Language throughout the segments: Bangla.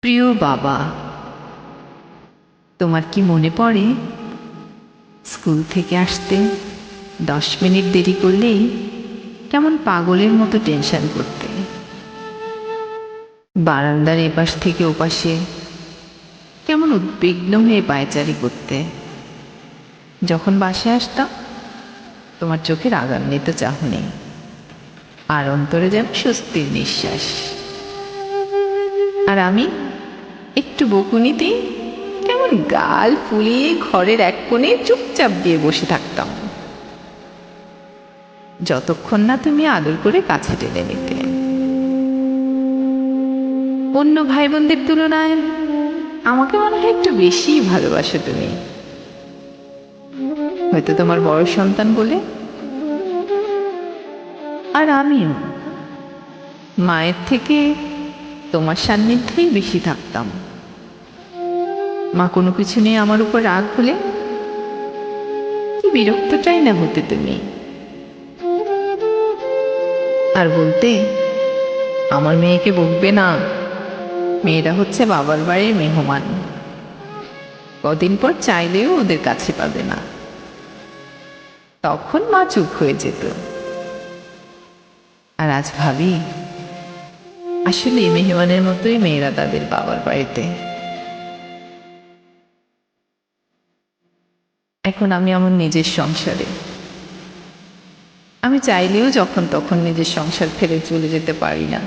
প্রিয় বাবা, তোমার কি মনে পড়ে? স্কুল থেকে আসতে দশ মিনিট দেরি করলেই কেমন পাগলের মতো টেনশন করতে। বারান্দার এপাশ থেকে ওপাশে কেমন উদ্বিগ্ন হয়ে পায়চারি করতে। যখন বাসায় আসতাম, তোমার চোখের আগান্বিত চাহনি আর অন্তরে যেন স্বস্তির নিঃশ্বাস। আর আমি একটু বকুনিতেই কেমন গাল ফুলিয়ে ঘরের এক কোণে চুপচাপ দিয়ে বসে থাকতাম। যতক্ষণ না তুমি আদর করে কাছে টেনে নিতে। অন্য ভাই বোনদের তুলনায় আমাকে মনে হয় একটু বেশিই ভালোবাসো তুমি। হয়তো তোমার বড় সন্তান বলে। আর আমিও। মায়ের থেকে তোমার সান্নিধ্যেই বেশি থাকতাম। মা কোনো কিছু নিয়ে আমার উপর রাগ হলে বিরক্তটাই না হতে তুমি। আর বলতে, আমার মেয়েকে বকবে না। মেয়েরা হচ্ছে বাবার বাড়ির মেহমান। কদিন পর চাইলেও ওদের কাছে পাবে না। তখন মা চুপ হয়ে যেত। আর আজ ভাবি, আসলে মেহমানের মতোই মেয়েরা তাদের বাবার বাড়িতে। এখন আমি আমার নিজের সংসারে। আমি চাইলেও যখন তখন নিজের সংসার ফেলে চলে যেতে পারি না।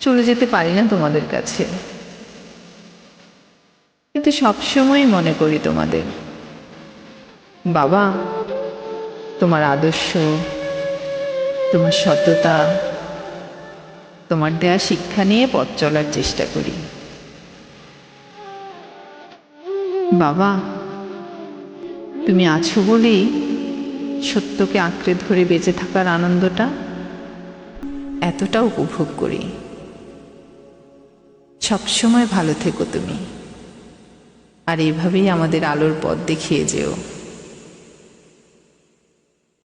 চলে যেতে পারি না তোমাদের কাছে। কিন্তু সবসময় মনে করি তোমাদের। বাবা, তোমার আদর্শ, তোমার সততা, তোমার দেয়া শিক্ষা নিয়ে পথ চলার চেষ্টা করি। বাবা তুমি আছো বলেই সত্যকে আঁকড়ে ধরে বেঁচে থাকার আনন্দটা এতটা উপভোগ করি। সবসময় ভালো থেকো তুমি। আর এভাবেই আমাদের আলোর পথ দেখিয়ে যেও।